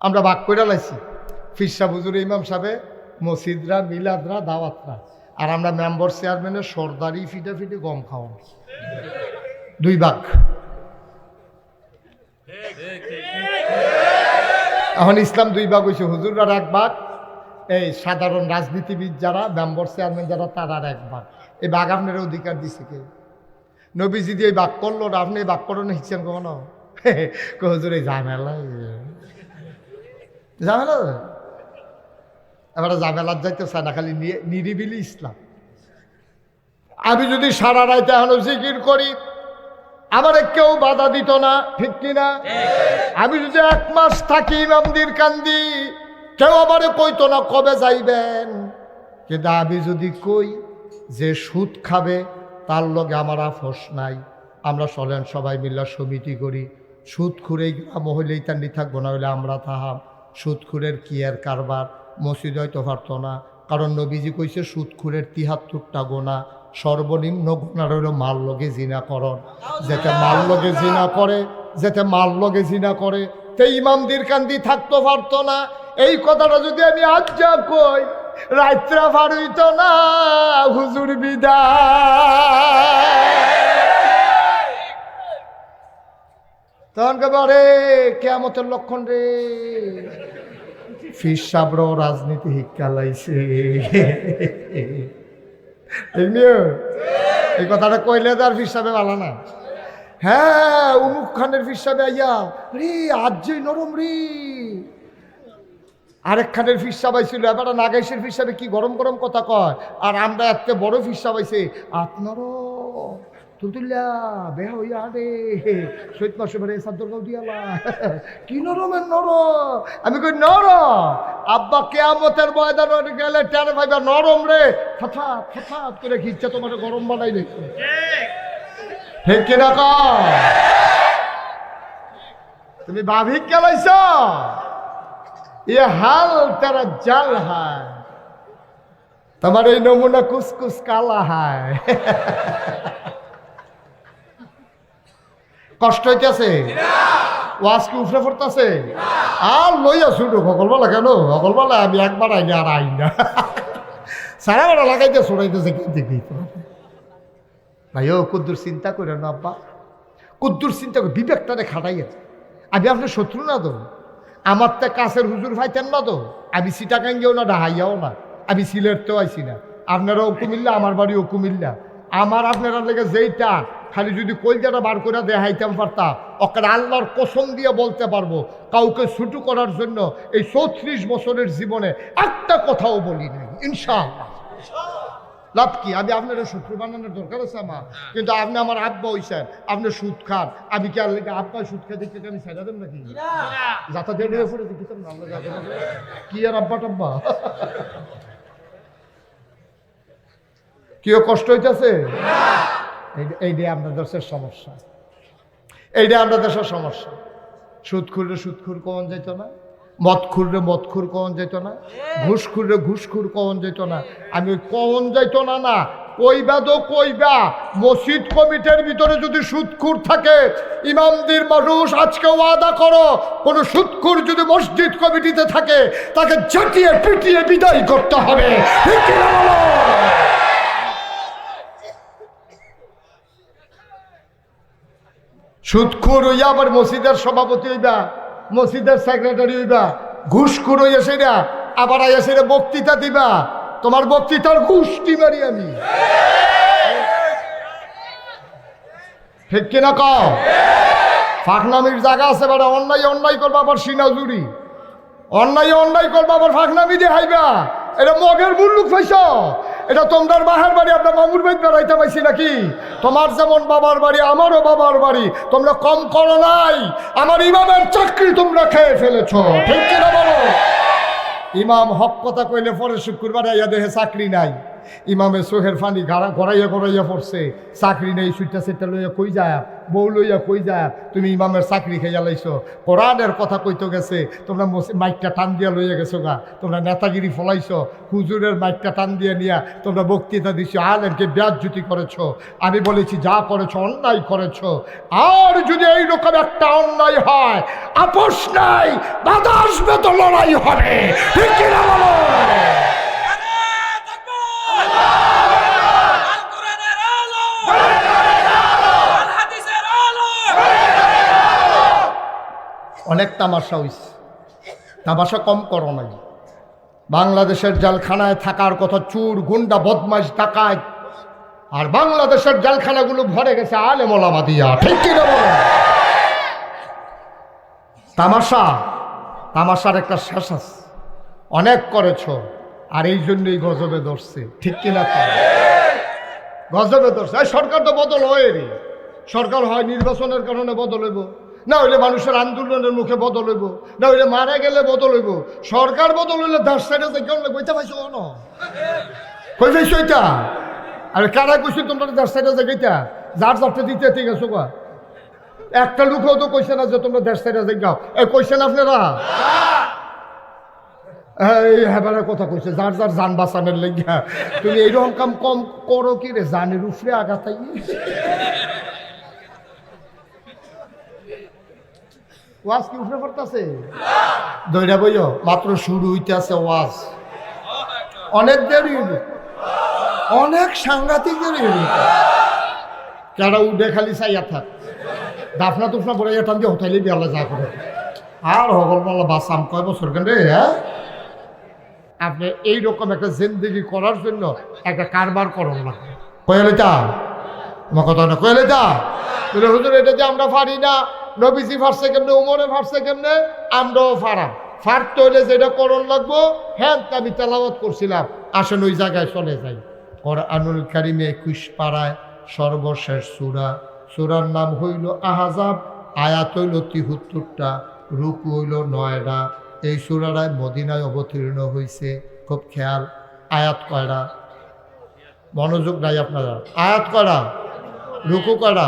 আমরা বাক করে লাইছি। ফিরসা বুজুর ইমাম সাহেবে, মসজিদরা, মিলাদরা, দাওয়াতরা। আর আমরা মেম্বার চেয়ারম্যানের সর্দারি ফিটে ফিটে গম খাওয়ান দুই ভাগ। এখন ইসলাম দুই ভাগ হয়েছে হুজুররা এক ভাগ, এই সাধারণ রাজনীতিবিদ যারা, মেম্বার চেয়ারম্যান যারা, তার আর এক ভাগ। এই ভাগ আপনার অধিকার দিছে কে? নবীজি দিয়ে এই ভাগ করল আপনি এই ভাগ করো না হিচ্ছেন কখনো? হুজুর, এই ঝামেলা ঝামেলা? এবার ঝামেলার যাইতে না, খালি নিরিবিলি ইসলাম। আমি যদি সারা রাইতে এখনও জিকির করি, আমার কেউ বাধা দিত না, ঠিক কিনা? আমি যদি এক মাস থাকি ইমামদির কান্দি, কেউ আমারে কইতো না কবে যাইবেন। কিন্তু আমি যদি কই যে সুদ খাবে, তার লগে আমার আফস নাই। আমরা চলেন সবাই মিল্লা সমিতি করি। সুদ খুঁড়েই গ্রাম হইলেই তার নি থাকব না হইলে আমরা তাহাম। সুদ খুঁড়ের কি আর কারবার? মসজিদ হয়তো পারতো না। কারণ নবীজি কইছে সুদ খুঁড়ের তিহাত্তরটা গোনা সর্বনিম্ন গোনার হইল মাল লগে জিনা করন যেতে মাল লগে জিনা করে, যেতে মাল লগে জিনা করে তে ইমামদের কান্দি থাকতো পারতো না। এই কথাটা যদি আমি আজ যা কই, রাত্রা পার হইত না, হুজুর বিদায়। তখন কবে রে কেমতের লক্ষণ রে। ফির সাবর রাজনীতি শিক্ষা লাইছে। এই কথাটা কইলে তো আর ফির সাহেবে ভালো না। হ্যাঁ উমুক খানের ফির সাহেবে আইয়া, রে, আজ নরম রে। আরেক খানের ফির সাহেব আইছিল, এবার নাগাইশের ফির সাহেবে কি গরম গরম কথা কয়? আর আমরা এত বড় ফির সাহেব আইছে, আপনারও তুলতুল্লা বে হইয়া রে শৈত মাসে সাদ্দর গাউ দিয়ালা কি নরমের নর। আমি কই, নর? আব্বা কেয়ামতের ময়দান গেলে টের ভাইবা নরম রে। ফাথা ফাথা করে খিচ্ছে তোমার গরম বানাই দেখছে ঠিক ক তুমি বাভিক কেলাইছ এ হাল তারা জাল হায়। তোমার এই নমুনা কুসকুস কালা হায়। কষ্ট হইতেছে? ওয়াজ কি উফরে পড়তেছে? আর লইয়া শুধু সকলবেলা কেন? সকলবেলা আমি একবার আইনি আর আই না। সারা বেলা লাগাইতে সরাইতেছে কি দেখি ভাই ও কুদ্দুর চিন্তা করে না আব্বা। কুদ্দুর চিন্তা করে বিবেকটারে খাটাইয়াছে আমি আপনার শত্রু না তো? আমার তো কাছের হুজুর ভাইতেন না তো? আমি সিটাকাঙ্গেও না, ডাহাইয়াও না। আমি সিলেটতেও আইসি না। আপনারাও কুমিল্লা, আমার বাড়িও কুমিল্লা। আমার আপনারা লেগে যেইটা খালি যদি কলজাটা বার করে দেখাইতাম পারতাম ওকে আল্লাহর কসম দিয়ে বলতে পারব কাউকে ছুটু করার জন্য এই চৌত্রিশ বছরের জীবনে একটা কথাও বলি নাই ইনশাআল্লাহ। লাভ কি? আমি আপনার শত্রু বানানোর দরকার আছে আমার। কিন্তু আপনি আমার আব্বা হইছেন আপনি সুদ খান আমি কি লেগে আব্বা সুদ খাই দেখতে আমি সাইডা দেন নাকি? যাতা দিয়ে পড়ে দেখতাম না আমরা কি আর আব্বা টাব্বা? কেউ কষ্ট হইতেছে? এইটাই আপনার দেশের সমস্যা। এইটাই আমরা দেশের সমস্যা। সুদ খুরলে সুদ খুর কমন যেত না, মদ খুরলে মদ খুর কমন যেত না, ঘুষ খুরলে ঘুষ খুর কমন যেত না। আমি ওই কমন যাইত না না, কইবা তো কইবা, মসজিদ কমিটির ভিতরে যদি সুদখুর থাকে, ইমামদের মানুষ আজকে ওয়াদা করো, কোনো সুদখুর যদি মসজিদ কমিটিতে থাকে, তাকে ঝাঁটিয়ে পিটিয়ে বিদায় করতে হবে ঠিক কি না বলো? সুদখুর হইয়া আবার মসজিদের সভাপতি হইবা, মসজিদের সেক্রেটারি হইবা ঘুষখুর হইয়া সেটা আবার আইয়া সেটা বক্তৃতা দিবা। তোমার বক্তৃতার ঘুষটি মারি আমি। ঠিক কিনা কও? ফাঁকনামির জায়গা আছে বেড়া, অন্যায় অন্যায় করবা আবার সিনাজুরি। অন্যায় অন্যায় করবা আবার ফাঁকনামি দিয়ে হাইবা এটা মগের মুল্লুক পাইছ এটা তোমার বাহার বাড়ি আপনার মামুর বাড়ি বেড়াইতে পাইছি নাকি? তোমার যেমন বাবার বাড়ি, আমারও বাবার বাড়ি। তোমরা কম করো নাই। আমার ইমামের চাকরি তোমরা খেয়ে ফেলেছ। ঠিক কিনা বলো? ইমাম হক কথা কইলে পরে শুক্রবার আইয়া দেহে চাকরি নাই। ইমামে সোহের ফানি গাড়া গড়াইয়া গড়াইয়া পড়ছে। চাকরি নেই সুইটা সেটা লইয়া কই যায়? বউ লইয়া কই যায়? তুমি ইমামের চাকরি খাইয়া লাইছো। কোরআনের কথা কইতে গেছে, তোমরা মাইকটা টান দিয়া লইয়া গেছো গা। তোমরা নেতাগিরি ফলাইছো। হুজুরের মাইকটা টান দিয়ে নিয়া তোমরা বক্তৃতা দিছো। আলেমকে ব্যাজ্যুতি করেছ। আমি বলেছি, যা করেছ, অন্যায় করেছ। আর যদি এইরকম একটা অন্যায় হয়, আপোষ নাই, বাধা আসবে তো লড়াই হবে। ঠিক কিনা বলো আল কোরআনের আলো আল হাদিসের আলো অনেক তামাশা হইছে। তামাশা কম করো নাই। বাংলাদেশের জালখানায় থাকার কথা চুর, গুন্ডা, বদমাইশ ডাকায় আর বাংলাদেশের জালখানাগুলো ভরে গেছে আলে মোলামা দিয়া। ঠিক কি তামাশা, তামাশার একটা শেষ আছে। অনেক করেছ, আর এই জন্যই গজবে ধরছে। ঠিক কিনা? গজবে ধরছে। সরকার তো বদল হয় রে সরকার হয় নির্বাচনের কারণে বদল হইব। না হইলে মানুষের আন্দোলনের মুখে বদল হইব। না হইলে মারা গেলে বদল হইব। সরকার বদল হইলে দাস সাইডে যে কেউ কইতে পাইছো কেন? কই পাইছো এটা? আরে কারা কইছো তোমরা দাস সাইডে যে গেইতা যার যারটা দিতে ঠিক আছে গা একটা লোকও তো কইছে না যে তোমরা দেশ সাইডে যে গাও এ কইছেন আপনারা? এই হেবারের কথা কইছে, যার যার যান বাঁচানোর লেগে তুমি এইরকম কাম কম করো কি রে? জানের উপরে আঘাতাই ওয়াজ কি উপরে পড়তেছে? দইরা বইও মাত্র শুরু হইতে আছে ওয়াজ। অনেক দেরি অনেক সাংঘাতিক দেরি কেডা উঠে খালি চাইয়া থাক। দাফনা তুফনা পরে টান দিয়ে হোটেলে বিয়ালে যা করে। আর হগল মাল্লা বাসাম কয় বছর কেন রে হ্যাঁ? আপনি এইরকম একটা জিন্দগি করার জন্য একটা কারবার করুন না। কয়ালে তা আমার কথা না কয়ালে তা বলে, হুজুর, এটা যে আমরা পারি না। নবীজি ফারছে কেমনে, উমরে ফারছে কেমনে? আমরাও ফারাম ফারতে হইলে যেটা করণ লাগবো হ্যাঁ আমি তেলাওয়াত করছিলাম। আসেন ওই জায়গায় চলে যাই। কোরআনুল কারিমে একুশ পাড়ায় সর্বশেষ সুরা। সুরার নাম হইল আহাজাব, আয়াত হইল তিহুত্তরটা, রূপ হইল নয়ডা এই সুরারায় মদিনায় অবতীর্ণ হয়েছে খুব খেয়াল, আয়াত কয়টা? মনোযোগ নাই আপনারা। আয়াত করা রুকু করা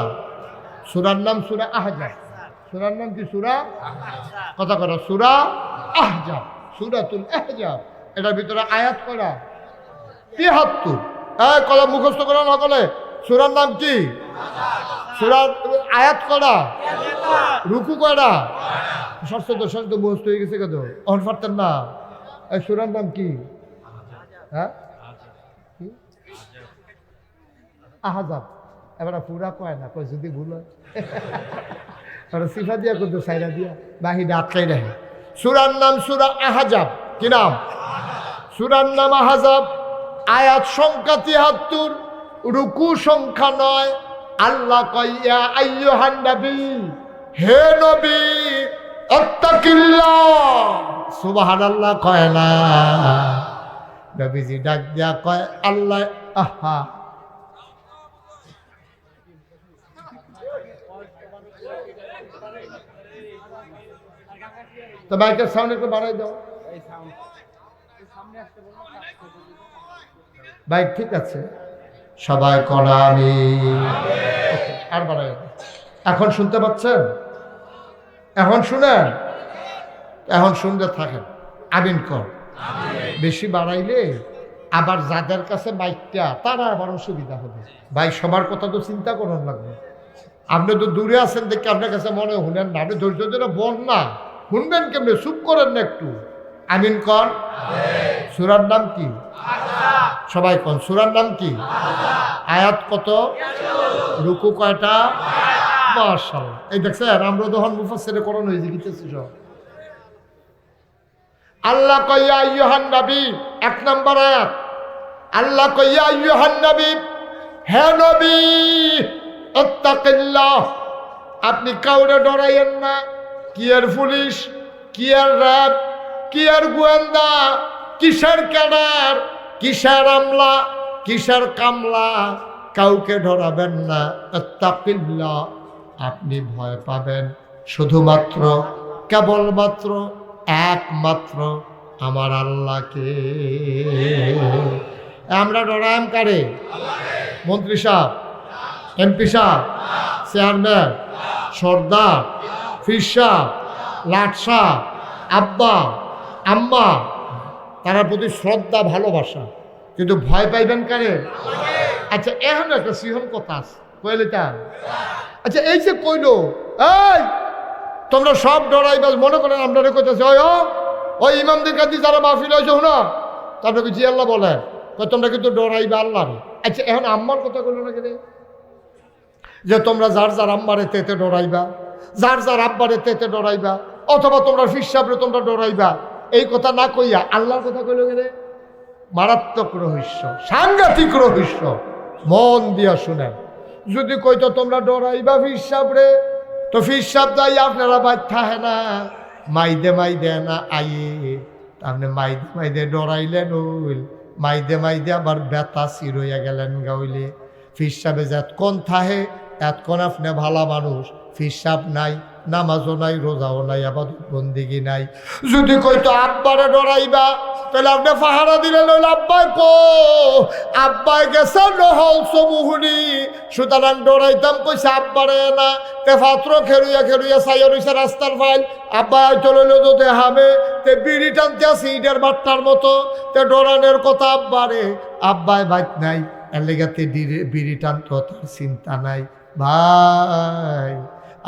সুরার নাম সুরা আহজাব। সুরার নাম কি সুরা? কথা করা, সুরা আহজাব, সুরাতুল আহজাব। এটার ভিতরে আয়াত করা। তিয়াত্তর হ্যাঁ কথা মুখস্থ করা না করলে সুরার নাম কি? সুরা আয়াত করা। রুকু করা। ষষ্ঠ তো ষষ্ঠ মুখস্থ হয়ে গেছে কত অন পারতেন না। এই সুরার নাম কি? হ্যাঁ? আহাজাব। এবার পুরা কয় না, কয় যদি ভুল হয়? ওরা সিফা দিয়া করতো সাইরা দিয়া। বাহিরে আটকাই রাখে সুরার নাম সুরা আহাজাব। কি নাম? সুরার নাম আহাজাব। আয়াত সংখ্যা তিয়াত্তর। রুকু সংখ্যা নয়। আল্লাহ কইয়া আইয়ুহান নবী, হে নবী অত্তাকিল্লাহ সুবহানাল্লাহ কয় না। নবীজি ডাক দিয়া কয়, আল্লাহ, আহা। তো মাইকের সাউন্ড একটু বাড়াই দাও। বাইক ঠিক আছে। সবাই করা আমি আর বাড়াই এখন শুনতে পাচ্ছেন? এখন শুনেন? এখন শুনতে থাকেন। আমিন কর। বেশি বাড়াইলে আবার যাদের কাছে বাইকটা তারা আবার অসুবিধা হবে। ভাই সবার কথা তো চিন্তা করার লাগবে। আপনি তো দূরে আছেন দেখে আপনার কাছে মনে হলেন না আপনি ধৈর্য ধরে বল না। শুনবেন কেমনে? চুপ করেন না একটু। আমিন কর সুরার নাম কি? সবাই কন। সুরার নাম কি? আয়াত কত? রুকু কয়টা? মার্শাল এই দেখছেন আমরা তখন মুফাসেরে করণ হয়েছে গিতেছি সব আল্লাহ কইয়া ইয়হান নবী এক নম্বর আয়াত। আল্লাহ কইয়া ইয়হান নবী হে নবী আপনি কাউরে ডরাইয়েন না কি আর পুলিশ? কি আর র্যাব? কি আর গোয়েন্দা? কিসের ক্যাডার? কিসের আমলা? কিসের কামলা? কাউকে ডরাবেন না। অত্তাকিল্লাহ আপনি ভয় পাবেন। শুধুমাত্র, কেবলমাত্র, একমাত্র আমার আল্লাহকে। আমরা ডরায়াম কারে? মন্ত্রী সাহেব, এমপি সাহেব, চেয়ারম্যান, সর্দার ফির লাটসা লাট আব্বা, আম্মা, তার প্রতি শ্রদ্ধা, ভালোবাসা। কিন্তু ভয় পাইবেন কারে? আচ্ছা এখন একটা সিহন কথা কইলে তা আচ্ছা এই যে কইলো, এই, তোমরা সব ডরাইবা, মনে করেন আপনারা কইতেছে, ওই ওই ইমামদের কাছে যারা মাহফিল হয়েছে না তারপরে জি আল্লাহ, বলে। তোমরা কিন্তু ডরাইবা আল্লাহ আচ্ছা এখন আম্মার কথা কইলো না কেন যে তোমরা যার যার আম্মারে তেতে ডরাইবা। যার যার আব্বারে তেতে ডরাইবা, অথবা তোমরা ফিসাবরে তোমরা ডরাইবা, এই কথা না কইয়া আল্লাহর কথা কইলো গেলে মারাত্মক রহস্য, সাংঘাতিক রহস্য, মন দিয়া শুনেন। যদি কইতো তোমরা ডরাইবা ফিসাবরে তো ফিসাব দাই আপনারা বাচ্চা হে না, মাইদে মাইদে না আইয়ে। আপনি মাইদে মাইদে ডরাইলেন ওইল মাইদে মাইদে আবার বেতা সিরইয়া গেলেন গাউলে ফিসাবে কোন থাহে, এতক্ষণ আপনি ভালা মানুষ ফিসাব নাই, নামাজও নাই, রোজাও নাই আবার বন্দিগি নাই। যদি কইতো আব্বারে ডরাইবা, তাহলে আপনি পাহারা দিলেন ওই আব্বাই কো? আব্বাই গেছে নহল সমুহুনি সুতরাং ডরাইতাম, কইছে, আব্বারে না। তে পাত্র খেরুইয়া খেরুইয়া সাইয়া রইছে রাস্তার ফাইল। আব্বাই চলল তো দেখাবে তে বিড়ি টানতে আছে ইটের বাট্টার মতো। তে ডরানের কথা, আব্বারে, আব্বাই বাইত নাই। এর লেগাতে বিড়ি টানতো, তার চিন্তা নাই। ভাই।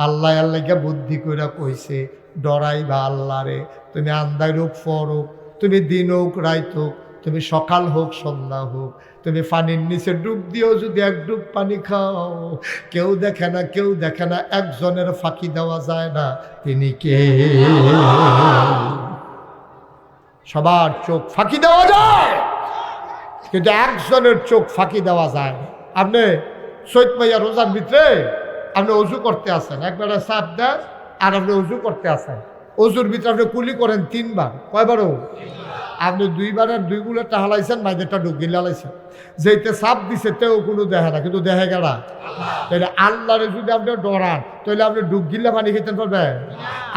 আল্লাহ আল্লাহকে বুদ্ধি করে কইছে ডরাই বা আল্লাহ রে তুমি আন্দাই হোক ফর হোক তুমি দিন হোক রাইত হোক, তুমি সকাল হোক, সন্ধ্যা হোক, তুমি পানির নিচে ডুব দিও যদি এক ডুব পানি খাও। কেউ দেখে না, কেউ দেখে না, একজনের ফাঁকি দেওয়া যায় না। তিনি কে? সবার চোখ ফাঁকি দেওয়া যায়, কিন্তু একজনের চোখ ফাঁকি দেওয়া যায় আপনি সৈত মাইয়া রোজার ভিতরে আপনি উজু করতে আসেন একবারে সাপ দেন আর আপনি উজু করতে আসেন অজুর ভিতরে আপনি কুলি করেন তিনবার। কয়বারও? আপনি দুইবারের দুইগুলো হালাইছেন মাইদেরটা ডুকিলে হালাইছেন। যেতে সাপ দিছে, তেও কোনো দেখে না, কিন্তু দেখে গেলা তাহলে আল্লাহরে যদি আপনি ডরান তাহলে আপনি ডুব গিলে পানি খেতে পারবেন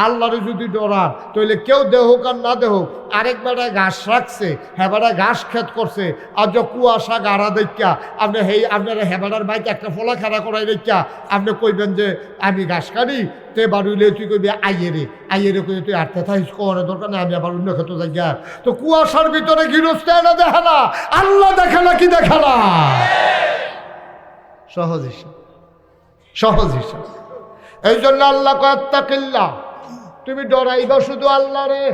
আল্লাহরে যদি ডরান তাহলে কেউ দেহ আর না দেহ আরেক বেড়ায় ঘাস রাখছে হেবাড়ায় ঘাস ক্ষেত করছে, আর যে কুয়াশা গাড়া দেখা আপনি হেই, আপনার হেবাড়ার বাইকে একটা ফলা খেলা করাই দেখা আপনি কইবেন যে, আমি ঘাস কাটি তে বাড়ুইলে তুই কইবি, আইয়ে রে আইয়ে রে কই তুই আটতে থাকিস কোয়ারে দরকার নেই, আমি আবার অন্য ক্ষেত্র যাই তো কুয়াশার ভিতরে গিরস্তে না দেখে না, আল্লাহ দেখে না কি দেখে না। সহজ হিসাব। সহজ হিসাব। এই জন্য আল্লাহ কয়াত্তাকিল্লা তুমি ডরাইবা শুধু আল্লাহ রে।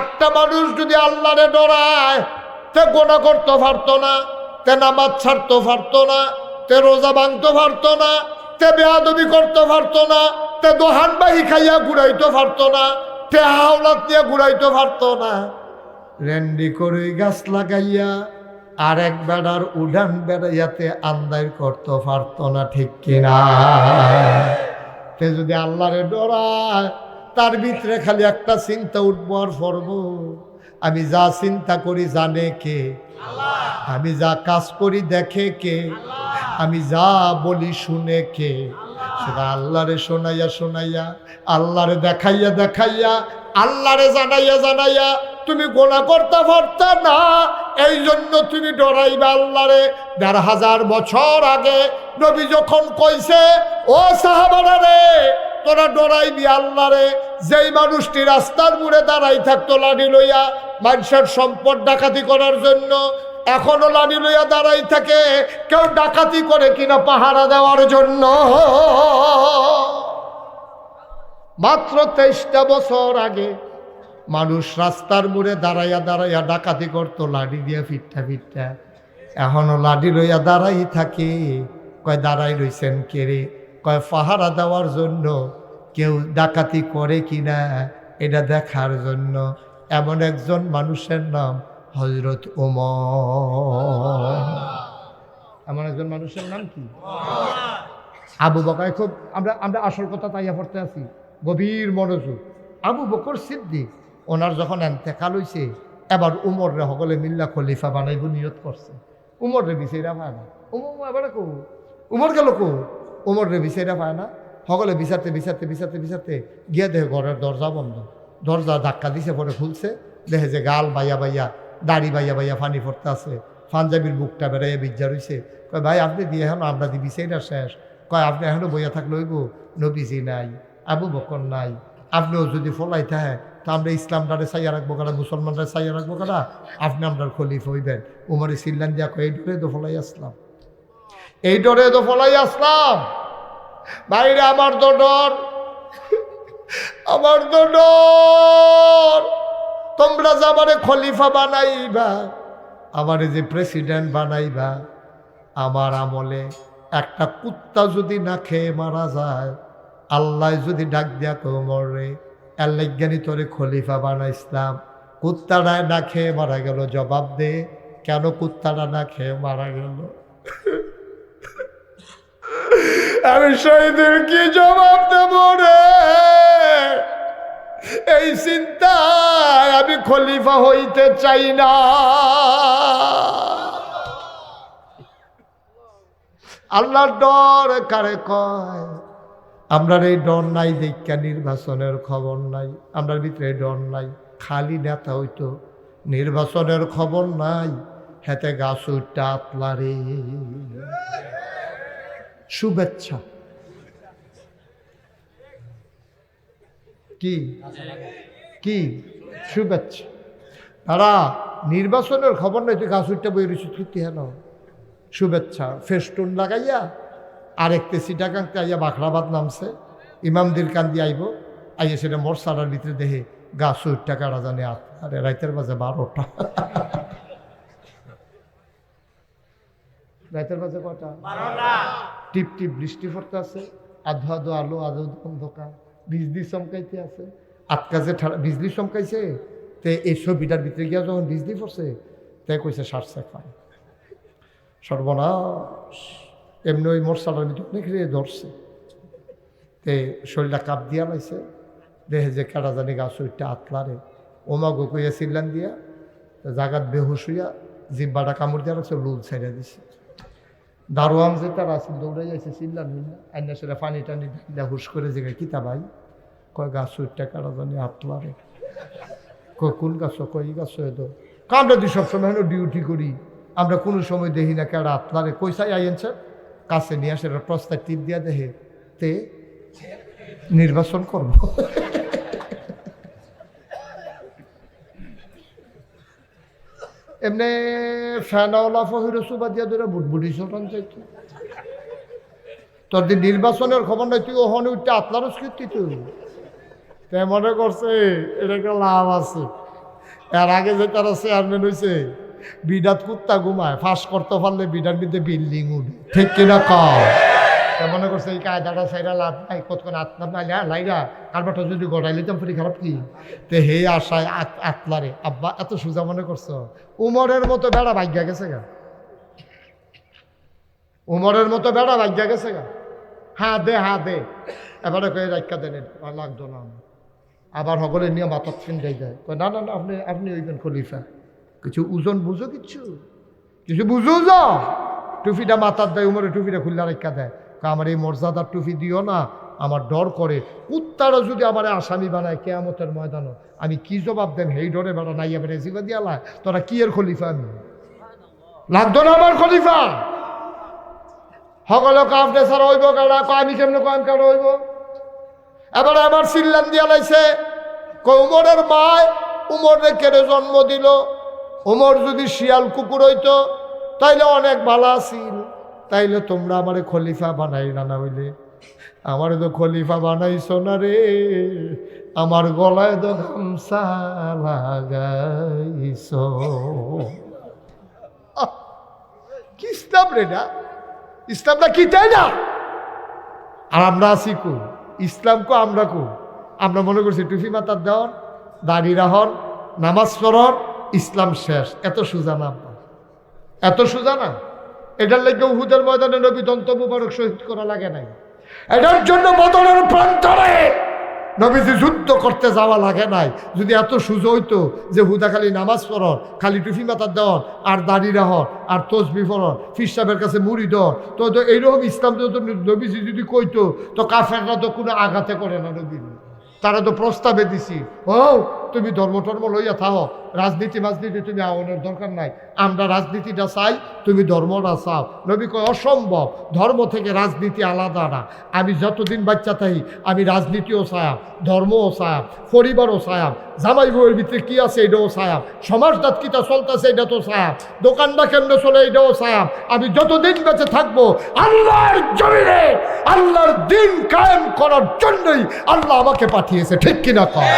একটা মানুষ যদি আল্লাহ রে ডরায়, তে গোনা করতে পারতো না, তে নামাজ ছাড়তে পারতো না, তে রোজা ভাঙতে পারতো না, তে বেয়াদবি করতে পারতো না, তে দোহান বাহি খাইয়া ঘুরাইতে পারতো না, তে হাওলাত দিয়ে ঘুরাইতে পারতো না। রেন্ডি করে গাছ লাগাইয়া আর এক বেড়ার উড়ান বেড়াইয়াতে আন্দাই করতে পারত না ঠিক কিনা। তে যদি আল্লাহরে ডরায়, তার ভিতরে খালি একটা চিন্তা উঠবো আর পড়ব। আমি যা চিন্তা করি জানে কে? আমি যা কাজ করি দেখে কে? আমি যা বলি শুনে কে? সেটা আল্লাহরে শোনাইয়া শোনাইয়া, আল্লাহরে দেখাইয়া দেখাইয়া, আল্লাহরে জানাইয়া জানাইয়া তুমি গোনা করতে পারত না। এই জন্য তুমি ডরাইবে আল্লাহরে। দেড় হাজার বছর আগে নবী যখন কইছে, ও সাহাবারা রে, তোরা ডরাইবি আল্লাহরে, যেই মানুষটি রাস্তার মুড়ে দাঁড়াই থাকতো লাঠি লইয়া মানুষের সম্পদ ডাকাতি করার জন্য, এখনও লাঠি লইয়া দাঁড়াই থাকে, কেউ ডাকাতি করে কিনা পাহারা দেওয়ার জন্য। মাত্র তেইশটা বছর আগে মানুষ রাস্তার মুড়ে দাঁড়াইয়া দাঁড়াইয়া ডাকাতি করতো, লাঠি দিয়ে ফিটটা ফিটটা এখনও লাঠি লইয়া দাঁড়াই থাকে। কয়, দাঁড়াই রইছেন কেড়ে কয়, পাহারা দেওয়ার জন্য কেউ ডাকাতি করে কি না? এটা দেখার জন্য। এমন একজন মানুষের নাম হজরত উমর এমন একজন মানুষের নাম কি? আবু বকায় খুব আমরা আমরা আসল কথা তাইয়া পড়তে আছি। গভীর মনোযোগ। আবু বকর সিদ্দিক ওনার যখন এন্তেকাল হইছে এবার উমর রে সকলে মিল্লা খলিফা বানাইব নিয়ত করছে। উমর রে বিচাইরা পায় না। উমর এবার কো উমর গেল কো উমর রে বিচাইরা পায় না। সকলে বিচারতে বিচারতে বিচারতে বিচারতে গিয়ে দেখে ঘরের দরজা বন্ধ। দরজা ধাক্কা দিছে, পরে খুলছে। দেখে যে গাল বাইয়া বাইয়া, দাড়ি বাইয়া বাইয়া ফানি পড়তে আছে। পাঞ্জাবির বুকটা বেড়াইয়া বিজ্জা রইছে। কয়, ভাই, আপনি দিয়ে এখন, আমরা দিবি সেই না শেষ। কয়, আপনি এখনও বইয়া থাকলে হইব? নবীজি নাই, আবু বকর নাই। আপনিও যদি ফলাই থাকে তো আমরা ইসলামটারে চাইয়া রাখব কারা? মুসলমানরা চাইয়া রাখব কারা? আপনি আমরা খলিফ হইবেন। উমরে সিল্লান দিয়া এই ডরে তো ফলাই আসলাম। এই ডরে তো ফলাই আসলাম? বাইরে আমার তো ডর। আমার তো ডর। তোমরা যে আমারে খলিফা বানাইবা, আমারে যে প্রেসিডেন্ট বানাইবা, আমার আমলে একটা কুত্তা যদি না খেয়ে মারা যায়, আল্লাহ যদি ডাক দিয়া তো মরে আল্লাজ্ঞানী তোরে খলিফা বানাইছিলাম কুত্তাটা না খেয়ে মারা গেল, জবাব দে। কেন কুত্তাটা না খেয়ে মারা গেল? আমি শহীদের কি জবাব দেব রে? এই চিন্তায় আমি খলিফা হইতে চাই না। আল্লাহর ডর কারে কয়? আমরার এই ডর নাই দেখা নির্বাচনের খবর নাই। আমরার ভিতরে ডর নাই। খালি নেতা হইতো, নির্বাচনের খবর নাই। হেতে গাছ উঠটা আতলারে শুভেচ্ছা। কি? কি? শুভেচ্ছা। তারা নির্বাচনের খবর নাই, তুই গাছ উঠটা বই রয়েছে তুই শুভেচ্ছা। ফেস্টুন লাগাইয়া আরেকতে সিটাকাংতে আইয়া বাখরাবাদ নামছে। ইমামদির কান্দি আইব আইয়া সেটা মরসারার ভিতরে দেহে গা উঠটা টাকা জানে আত আরে রাইতের বাজে বারোটা। রাইতের বাজে কটা টিপ টিপ বৃষ্টি পড়তে আছে আধো আধো আলো আধো অন্ধকার। বিজলি চমকাইতে আছে। আটকাছে বিজলি চমকাইছে? তে এই ছবিটার ভিতরে গিয়া যখন বিজলি পড়ছে তে কইছে সারছে খান সর্বনাশ। এমনি ওই মোরসালার ভিতরে অনেক রে ধরছে। তে শরীরটা কাপ দিয়া লাইছে। দেহে যে কেডা জানি গাছ ওইটা আতলারে ওমা গো কইয়া চিল্লান দিয়া জাগাত বেহুশ হইয়া জিব্বাটা কামড় দিয়া রাখছে লুল ছেড়ে দিছে। দারোয়ান যে তার আছে দৌড়ে যাইছে চিল্লান আইনা সেটা পানি টানি ঢাইলা হুশ করে যে কিতা ভাই? কয় গাছ ওইটা কেডা জানি আতলারে কয়, কোন গাছ? কয়, এই গাছ তো আমরা দুই সবসময় ডিউটি করি, আমরা কোনো সময় দেখি না কেডা আতলারে কইসাই আইনছে কাছে নিয়ে আসে প্রস্তাব টিপ দিয়া দেখে তে নির্বাচন করব। এমনি ফ্যানওয়ালা ফহির সুবা দিয়া ধরে বুটবুটি চলন চাইতো তোর নির্বাচনের খবর নাই, তুই ওখানে উঠতে আতলারস কীর্তি তুই? তে মনে করছে এটা একটা লাভ আছে। এর আগে যে তারা চেয়ারম্যান হয়েছে বিডাত কুত্তা ঘুমায়, ফাঁস করতে পারলে বিডার মধ্যে বিল্ডিং উঠে। ঠিক কিনা কম মনে করছে এই কায়দাটা সাইরা লাভ নাই কতক্ষণ আত্মা নাইলা লাইরা কারবারটা যদি গড়াই লিতাম ফিরি খারাপ কি? তে হে আশায় আত আতলারে, আব্বা, এত সোজা মনে করছ? উমরের মতো বেড়া ভাগ্যা গেছে গা। উমরের মতো বেড়া ভাগ্যা গেছে গা। হ্যাঁ দে হ্যাঁ দে। এবারে কয়ে রাখা দেন লাগতো না। আবার সকলে নিয়ে মাথার ফিন যাই যায় না না না, আপনি আপনি ওইবেন খলিফা। কিছু ওজন বুঝো কিচ্ছু কিছু বুঝো যা টুপিটা মাথার দেয়, উমরে টুপিটা খুললে রেখা দেয়। আমার এই মর্যাদার টুপি দিও না, আমার ডর করে। কুত্তারা যদি আমার আসামি বানায় কেয়ামতের ময়দানও আমি কি জবাব দেন হেই ডরে বেড়া, নাই এবার রেজিবা দিয়ালা তোরা কি এর খলিফা আমি? লাগতো না আমার খলিফা? সকলে কাপড়ে ছাড়া হইব কারা? আমি কেমনে কয়েন কারা হইব? এবারে আমার সিল্লান দিয়া লাইছে। কই উমরের মায় উমরে কেড়ে জন্ম দিল? উমর যদি শিয়াল কুকুর হইতো, তাইলে অনেক ভালো আছিল। তাইলে তোমরা আমারে খলিফা বানাই না হইলে। আমার তো খলিফা বানাইছো না রে। আমার গলায় তো গামছা লাগাইছো। ইসলাম রে না? ইসলামটা কি তাই না? আর আমরা আছি কু ইসলাম কো আমরা কু আমরা মনে করছি টুফি মাতার দেওয়ান, দাড়ি রাহন, নামাজ পড়ন ইসলাম শেষ। এত সোজা না এত সোজা না এটার লেগে উহুদের ময়দানে নবী দন্ত মুবারক শহীদ করা লাগে নাই। এটার জন্য বদলের প্রান্তরে নবীজি যুদ্ধ করতে যাওয়া লাগে নাই। যদি এত সুযোগ হইতো যে হুদা খালি নামাজ পড়ন, খালি টুফি মাথার দেওয়ান, আর দাড়ি রাহন, আর তসবি পড়ন, ফির সাহেবের কাছে মুড়ি দন তো এইরকম ইসলাম নবীজি যদি কইতো, তো কাফেররা তো কোনো আঘাতে করে না নবী তারা তো প্রস্তাবে দিছি। ও তুমি ধর্ম টর্ম লইয়া থাও, রাজনীতি মাজনীতি তুমি আওয়ানোর দরকার নাই। আমরা রাজনীতিটা চাই, তুমি ধর্মটা চাও। নবী কয়, অসম্ভব, ধর্ম থেকে রাজনীতি আলাদা না। আমি যতদিন বাচ্চা থাকি, আমি রাজনীতিও চায়াম ধর্মও চায়াম পরিবারও চায়াম জামাই বউয়ের ভিতরে কি আছে এটাও চায়াম সমাজটাত কিটা চলতেছে এটা তো চায়াম দোকানটা কেমনে চলে এটাও চায়াম আমি যতদিন বেঁচে থাকব, আল্লাহর জমিনে, আল্লাহর দিন কায়েম করার জন্যই আল্লাহ আমাকে পাঠিয়েছে, ঠিক কিনা কর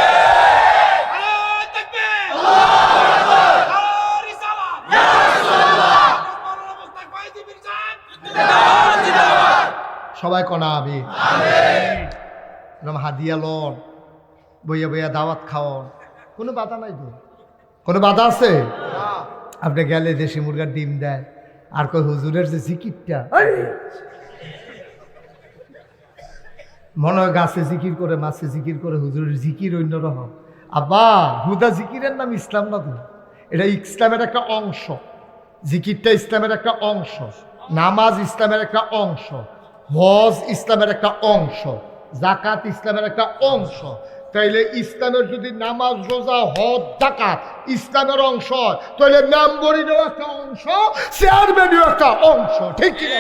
সবাই কনা আমি। এরকম হাদিয়া লন, বইয়া বইয়া দাওয়াত খাওয়ান কোনো বাধা নাই তো? কোনো বাধা আছে? আপনি গেলে দেশি মুরগার ডিম দেয়। আর কই হুজুরের যে জিকিরটা মনে হয় গাছে জিকির করে, মাছে জিকির করে, হুজুরের জিকির অন্য অন্যরকম আব্বা, হুদা জিকিরের নাম ইসলাম না তো? এটা ইসলামের একটা অংশ। জিকিরটা ইসলামের একটা অংশ। নামাজ ইসলামের একটা অংশ। হজ ইসলামের একটা অংশ জাকাত ইসলামের একটা অংশ। তাইলে ইসলামের যদি নামাজ, রোজা, হজ জাকাত ইসলামের অংশ তাহলে মেম্বরিরও একটা অংশ, চেয়ারম্যানেরও একটা অংশ, ঠিক কিনা?